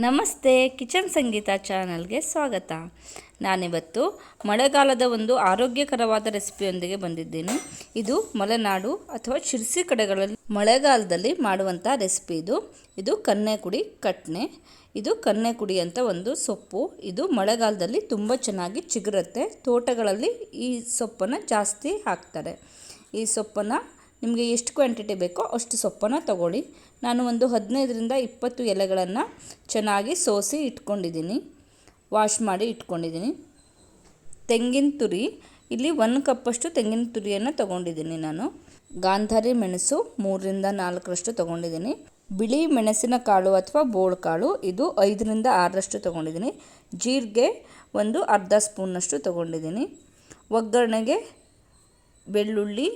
ನಮಸ್ತೆ, ಕಿಚನ್ ಸಂಗೀತ ಚಾನಲ್ಗೆ ಸ್ವಾಗತ. ನಾನಿವತ್ತು ಮಳೆಗಾಲದ ಒಂದು ಆರೋಗ್ಯಕರವಾದ ರೆಸಿಪಿಯೊಂದಿಗೆ ಬಂದಿದ್ದೀನಿ. ಇದು ಮಲೆನಾಡು ಅಥವಾ ಶಿರ್ಸಿ ಕಡೆಗಳಲ್ಲಿ ಮಳೆಗಾಲದಲ್ಲಿ ಮಾಡುವಂಥ ರೆಸಿಪಿ ಇದು. ಇದು ಕನ್ನೆಕುಡಿ ಕಟ್ನೆ. ಇದು ಕನ್ನೆಕುಡಿ ಅಂತ ಒಂದು ಸೊಪ್ಪು. ಇದು ಮಳೆಗಾಲದಲ್ಲಿ ತುಂಬ ಚೆನ್ನಾಗಿ ಚಿಗುರುತ್ತೆ. ತೋಟಗಳಲ್ಲಿ ಈ ಸೊಪ್ಪನ್ನು ಜಾಸ್ತಿ ಹಾಕ್ತಾರೆ. ಈ ಸೊಪ್ಪನ್ನು ನಿಮಗೆ ಎಷ್ಟು ಕ್ವಾಂಟಿಟಿ ಬೇಕೋ ಅಷ್ಟು ಸೊಪ್ಪನ್ನು ತಗೊಳ್ಳಿ. ನಾನು ಒಂದು ಹದಿನೈದರಿಂದ ಇಪ್ಪತ್ತು ಎಲೆಗಳನ್ನು ಚೆನ್ನಾಗಿ ಸೋಸಿ ಇಟ್ಕೊಂಡಿದ್ದೀನಿ. ವಾಶ್ ಮಾಡಿ ಇಟ್ಕೊಂಡಿದ್ದೀನಿ. ತೆಂಗಿನ ತುರಿ, ಇಲ್ಲಿ ಒಂದು ಕಪ್ಪಷ್ಟು ತೆಂಗಿನ ತುರಿಯನ್ನು ತೊಗೊಂಡಿದ್ದೀನಿ ನಾನು. ಗಾಂಧಾರಿ ಮೆಣಸು ಮೂರರಿಂದ ನಾಲ್ಕರಷ್ಟು ತೊಗೊಂಡಿದ್ದೀನಿ. ಬಿಳಿ ಮೆಣಸಿನ ಕಾಳು ಅಥವಾ ಬೋಳ್ ಕಾಳು, ಇದು ಐದರಿಂದ ಆರರಷ್ಟು ತೊಗೊಂಡಿದ್ದೀನಿ. ಜೀರಿಗೆ ಒಂದು ಅರ್ಧ ಸ್ಪೂನಷ್ಟು ತೊಗೊಂಡಿದ್ದೀನಿ. ಒಗ್ಗರಣೆಗೆ ಬೆಳ್ಳುಳ್ಳಿ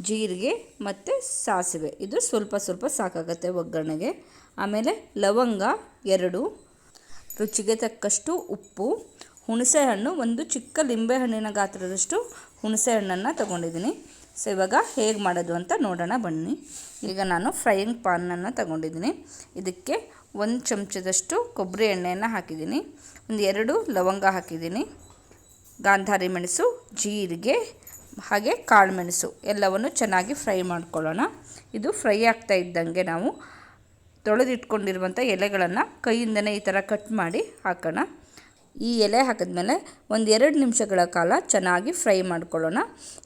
ಜೀರಿಗೆ ಮತ್ತು ಸಾಸಿವೆ. ಇದು ಸ್ವಲ್ಪ ಸ್ವಲ್ಪ ಸಾಕಾಗತ್ತೆ ಒಗ್ಗರಣೆಗೆ. ಆಮೇಲೆ ಲವಂಗ ಎರಡು, ರುಚಿಗೆ ತಕ್ಕಷ್ಟು ಉಪ್ಪು, ಹುಣಸೆಹಣ್ಣು ಒಂದು ಚಿಕ್ಕ ಲಿಂಬೆಹಣ್ಣಿನ ಗಾತ್ರದಷ್ಟು ಹುಣಸೆಹಣ್ಣನ್ನು ತೊಗೊಂಡಿದ್ದೀನಿ. ಸೊ ಇವಾಗ ಹೇಗೆ ಮಾಡೋದು ಅಂತ ನೋಡೋಣ ಬನ್ನಿ. ಈಗ ನಾನು ಫ್ರೈಯಿಂಗ್ ಪಾನನ್ನು ತಗೊಂಡಿದ್ದೀನಿ. ಇದಕ್ಕೆ ಒಂದು ಚಮಚದಷ್ಟು ಕೊಬ್ಬರಿ ಎಣ್ಣೆಯನ್ನು ಹಾಕಿದ್ದೀನಿ. ಒಂದು ಎರಡು ಲವಂಗ ಹಾಕಿದ್ದೀನಿ. ಗಾಂಧಾರಿ ಮೆಣಸು, ಜೀರಿಗೆ ಹಾಗೆ ಕಾಳುಮೆಣಸು ಎಲ್ಲವನ್ನು ಚೆನ್ನಾಗಿ ಫ್ರೈ ಮಾಡ್ಕೊಳ್ಳೋಣ. ಇದು ಫ್ರೈ ಆಗ್ತಾ ಇದ್ದಂಗೆ ನಾವು ತೊಳೆದಿಟ್ಕೊಂಡಿರುವಂಥ ಎಲೆಗಳನ್ನು ಕೈಯಿಂದನೇ ಈ ಥರ ಕಟ್ ಮಾಡಿ ಹಾಕೋಣ. ಈ ಎಲೆ ಹಾಕಿದ್ಮೇಲೆ ಒಂದು ಎರಡು ನಿಮಿಷಗಳ ಕಾಲ ಚೆನ್ನಾಗಿ ಫ್ರೈ ಮಾಡ್ಕೊಳ್ಳೋಣ.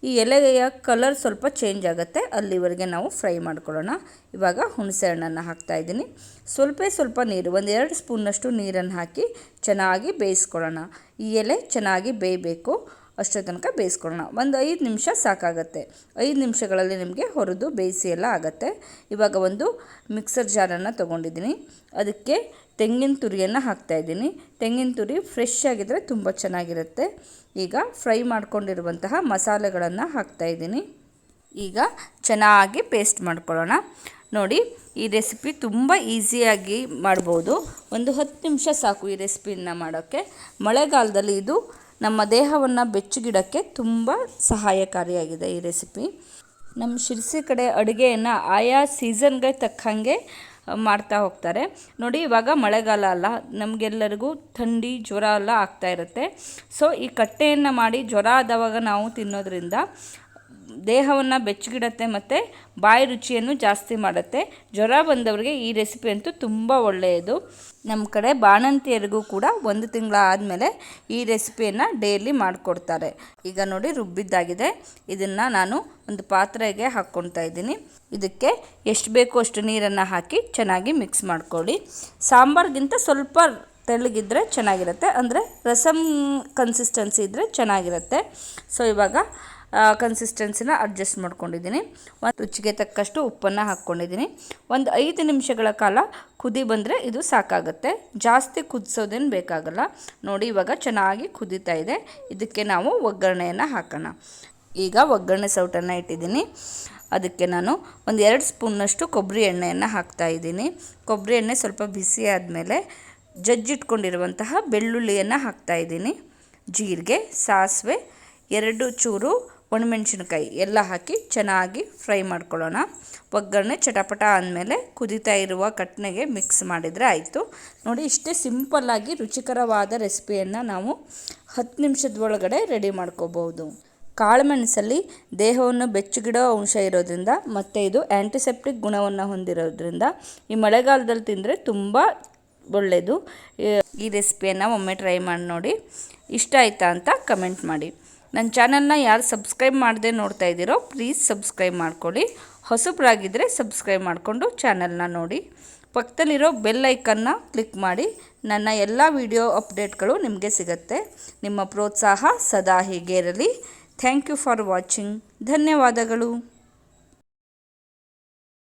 ಈ ಎಲೆಯ ಕಲರ್ ಸ್ವಲ್ಪ ಚೇಂಜ್ ಆಗುತ್ತೆ, ಅಲ್ಲಿವರೆಗೆ ನಾವು ಫ್ರೈ ಮಾಡ್ಕೊಳ್ಳೋಣ. ಇವಾಗ ಹುಣಸೆ ಹಣ್ಣನ್ನು ಹಾಕ್ತಾಯಿದ್ದೀನಿ ಸ್ವಲ್ಪ ಸ್ವಲ್ಪ ನೀರು, ಒಂದು ಎರಡು ಸ್ಪೂನ್ನಷ್ಟು ನೀರನ್ನು ಹಾಕಿ ಚೆನ್ನಾಗಿ ಬೇಯಿಸ್ಕೊಳ್ಳೋಣ. ಈ ಎಲೆ ಚೆನ್ನಾಗಿ ಬೇಯಬೇಕು. ಅಷ್ಟರ ತನಕ ಬೇಯಿಸ್ಕೊಳ್ಳೋಣ. ಒಂದು ಐದು ನಿಮಿಷ ಸಾಕಾಗುತ್ತೆ. ಐದು ನಿಮಿಷಗಳಲ್ಲಿ ನಿಮಗೆ ಹೊರದು ಬೇಯಿಸಿ ಎಲ್ಲ ಆಗುತ್ತೆ. ಇವಾಗ ಒಂದು ಮಿಕ್ಸರ್ ಜಾರನ್ನು ತೊಗೊಂಡಿದ್ದೀನಿ. ಅದಕ್ಕೆ ತೆಂಗಿನ ತುರಿಯನ್ನು ಹಾಕ್ತಾಯಿದ್ದೀನಿ ತೆಂಗಿನ ತುರಿ ಫ್ರೆಶ್ ಆಗಿದ್ದರೆ ತುಂಬ ಚೆನ್ನಾಗಿರುತ್ತೆ. ಈಗ ಫ್ರೈ ಮಾಡ್ಕೊಂಡಿರುವಂತಹ ಮಸಾಲೆಗಳನ್ನು ಹಾಕ್ತಾಯಿದ್ದೀನಿ ಈಗ ಚೆನ್ನಾಗಿ ಪೇಸ್ಟ್ ಮಾಡ್ಕೊಳ್ಳೋಣ. ನೋಡಿ, ಈ ರೆಸಿಪಿ ತುಂಬ ಈಸಿಯಾಗಿ ಮಾಡ್ಬೋದು. ಒಂದು ಹತ್ತು ನಿಮಿಷ ಸಾಕು ಈ ರೆಸಿಪಿಯನ್ನು ಮಾಡೋಕ್ಕೆ. ಮಳೆಗಾಲದಲ್ಲಿ ಇದು ನಮ್ಮ ದೇಹವನ್ನು ಬೆಚ್ಚಗಿಡೋಕ್ಕೆ ತುಂಬ ಸಹಾಯಕಾರಿಯಾಗಿದೆ ಈ ರೆಸಿಪಿ ನಮ್ಮ ಶಿರಸಿ ಕಡೆ ಅಡುಗೆಯನ್ನು ಆಯಾ ಸೀಸನ್ಗೆ ತಕ್ಕಂಗೆ ಮಾಡ್ತಾ ಹೋಗ್ತಾರೆ. ನೋಡಿ, ಇವಾಗ ಮಳೆಗಾಲ ಅಲ್ಲ, ನಮಗೆಲ್ಲರಿಗೂ ಥಂಡಿ, ಜ್ವರ ಎಲ್ಲ ಆಗ್ತಾ ಇರುತ್ತೆ. ಸೊ ಈ ಕಟ್ಟೆಯನ್ನು ಮಾಡಿ ಜ್ವರ ಆದವಾಗ ನಾವು ತಿನ್ನೋದ್ರಿಂದ ದೇಹವನ್ನು ಬೆಚ್ಚಗಿಡತ್ತೆ ಮತ್ತು ಬಾಯಿ ರುಚಿಯನ್ನು ಜಾಸ್ತಿ ಮಾಡುತ್ತೆ. ಜ್ವರ ಬಂದವರಿಗೆ ಈ ರೆಸಿಪಿ ಅಂತೂ ತುಂಬ ಒಳ್ಳೆಯದು. ನಮ್ಮ ಕಡೆ ಬಾಣಂತಿಯರಿಗೂ ಕೂಡ ಒಂದು ತಿಂಗಳ ಆದಮೇಲೆ ಈ ರೆಸಿಪಿಯನ್ನು ಡೈಲಿ ಮಾಡಿಕೊಡ್ತಾರೆ. ಈಗ ನೋಡಿ ರುಬ್ಬಿದ್ದಾಗಿದೆ. ಇದನ್ನು ನಾನು ಒಂದು ಪಾತ್ರೆಗೆ ಹಾಕ್ಕೊಳ್ತಾ ಇದ್ದೀನಿ. ಇದಕ್ಕೆ ಎಷ್ಟು ಬೇಕೋ ಅಷ್ಟು ನೀರನ್ನು ಹಾಕಿ ಚೆನ್ನಾಗಿ ಮಿಕ್ಸ್ ಮಾಡ್ಕೊಳ್ಳಿ. ಸಾಂಬಾರ್ಗಿಂತ ಸ್ವಲ್ಪ ತೆಳ್ಳಗಿದ್ರೆ ಚೆನ್ನಾಗಿರುತ್ತೆ, ಅಂದರೆ ರಸಮ್ ಕನ್ಸಿಸ್ಟೆನ್ಸಿ ಇದ್ದರೆ ಚೆನ್ನಾಗಿರುತ್ತೆ. ಸೊ ಇವಾಗ ಕನ್ಸಿಸ್ಟೆನ್ಸಿನ ಅಡ್ಜಸ್ಟ್ ಮಾಡ್ಕೊಂಡಿದ್ದೀನಿ. ಒಂದು ರುಚಿಗೆ ತಕ್ಕಷ್ಟು ಉಪ್ಪನ್ನು ಹಾಕ್ಕೊಂಡಿದ್ದೀನಿ ಒಂದು ಐದು ನಿಮಿಷಗಳ ಕಾಲ ಕುದಿ ಬಂದರೆ ಇದು ಸಾಕಾಗುತ್ತೆ. ಜಾಸ್ತಿ ಕುದಿಸೋದೇನು ಬೇಕಾಗಲ್ಲ. ನೋಡಿ, ಇವಾಗ ಚೆನ್ನಾಗಿ ಕುದೀತಾ ಇದೆ. ಇದಕ್ಕೆ ನಾವು ಒಗ್ಗರಣೆಯನ್ನು ಹಾಕೋಣ. ಈಗ ಒಗ್ಗರಣೆ ಸೌಟನ್ನು ಇಟ್ಟಿದ್ದೀನಿ. ಅದಕ್ಕೆ ನಾನು ಒಂದು ಎರಡು ಸ್ಪೂನ್ನಷ್ಟು ಕೊಬ್ಬರಿ ಎಣ್ಣೆಯನ್ನು ಹಾಕ್ತಾ ಇದ್ದೀನಿ. ಕೊಬ್ಬರಿ ಎಣ್ಣೆ ಸ್ವಲ್ಪ ಬಿಸಿ ಆದಮೇಲೆ ಜಜ್ಜಿಟ್ಕೊಂಡಿರುವಂತಹ ಬೆಳ್ಳುಳ್ಳಿಯನ್ನು ಹಾಕ್ತಾಯಿದ್ದೀನಿ ಜೀರಿಗೆ, ಸಾಸಿವೆ, ಎರಡು ಚೂರು ಒಣಮೆಣಸಿನ್ಕಾಯಿ ಎಲ್ಲ ಹಾಕಿ ಚೆನ್ನಾಗಿ ಫ್ರೈ ಮಾಡ್ಕೊಳ್ಳೋಣ. ಒಗ್ಗರಣೆ ಚಟಪಟ ಅಂದಮೇಲೆ ಕುದೀತಾ ಇರುವ ಕಟ್ನೆಗೆ ಮಿಕ್ಸ್ ಮಾಡಿದರೆ ಆಯಿತು. ನೋಡಿ, ಇಷ್ಟೇ ಸಿಂಪಲ್ಲಾಗಿ ರುಚಿಕರವಾದ ರೆಸಿಪಿಯನ್ನು ನಾವು ಹತ್ತು ನಿಮಿಷದ ಒಳಗಡೆ ರೆಡಿ ಮಾಡ್ಕೋಬಹುದು. ಕಾಳುಮೆಣಸಲ್ಲಿ ದೇಹವನ್ನು ಬೆಚ್ಚಗಿಡೋ ಅಂಶ ಇರೋದ್ರಿಂದ ಮತ್ತು ಇದು ಆ್ಯಂಟಿಸೆಪ್ಟಿಕ್ ಗುಣವನ್ನು ಹೊಂದಿರೋದ್ರಿಂದ ಈ ಮಳೆಗಾಲದಲ್ಲಿ ತಿಂದರೆ ತುಂಬ ಒಳ್ಳೆಯದು ಈ ರೆಸಿಪಿಯನ್ನು ಒಮ್ಮೆ ಟ್ರೈ ಮಾಡಿ ನೋಡಿ. ಇಷ್ಟ ಆಯಿತಾ ಅಂತ ಕಮೆಂಟ್ ಮಾಡಿ. ನನ್ನ ಚಾನಲ್ನ ಯಾರು ಸಬ್ಸ್ಕ್ರೈಬ್ ಮಾಡದೆ ನೋಡ್ತಾ ಇದ್ದೀರೋ ಪ್ಲೀಸ್ ಸಬ್ಸ್ಕ್ರೈಬ್ ಮಾಡ್ಕೊಳ್ಳಿ. ಹೊಸಬ್ರಾಗಿದ್ದರೆ ಸಬ್ಸ್ಕ್ರೈಬ್ ಮಾಡಿಕೊಂಡು ಚಾನಲ್ನ ನೋಡಿ. ಪಕ್ಕದಲ್ಲಿರೋ ಬೆಲ್ ಐಕನ್ನ ಕ್ಲಿಕ್ ಮಾಡಿ. ನನ್ನ ಎಲ್ಲ ವಿಡಿಯೋ ಅಪ್ಡೇಟ್ಗಳು ನಿಮಗೆ ಸಿಗುತ್ತೆ. ನಿಮ್ಮ ಪ್ರೋತ್ಸಾಹ ಸದಾ ಹೀಗೆ ಇರಲಿ. ಥ್ಯಾಂಕ್ ಯು ಫಾರ್ ವಾಚಿಂಗ್ ಧನ್ಯವಾದಗಳು.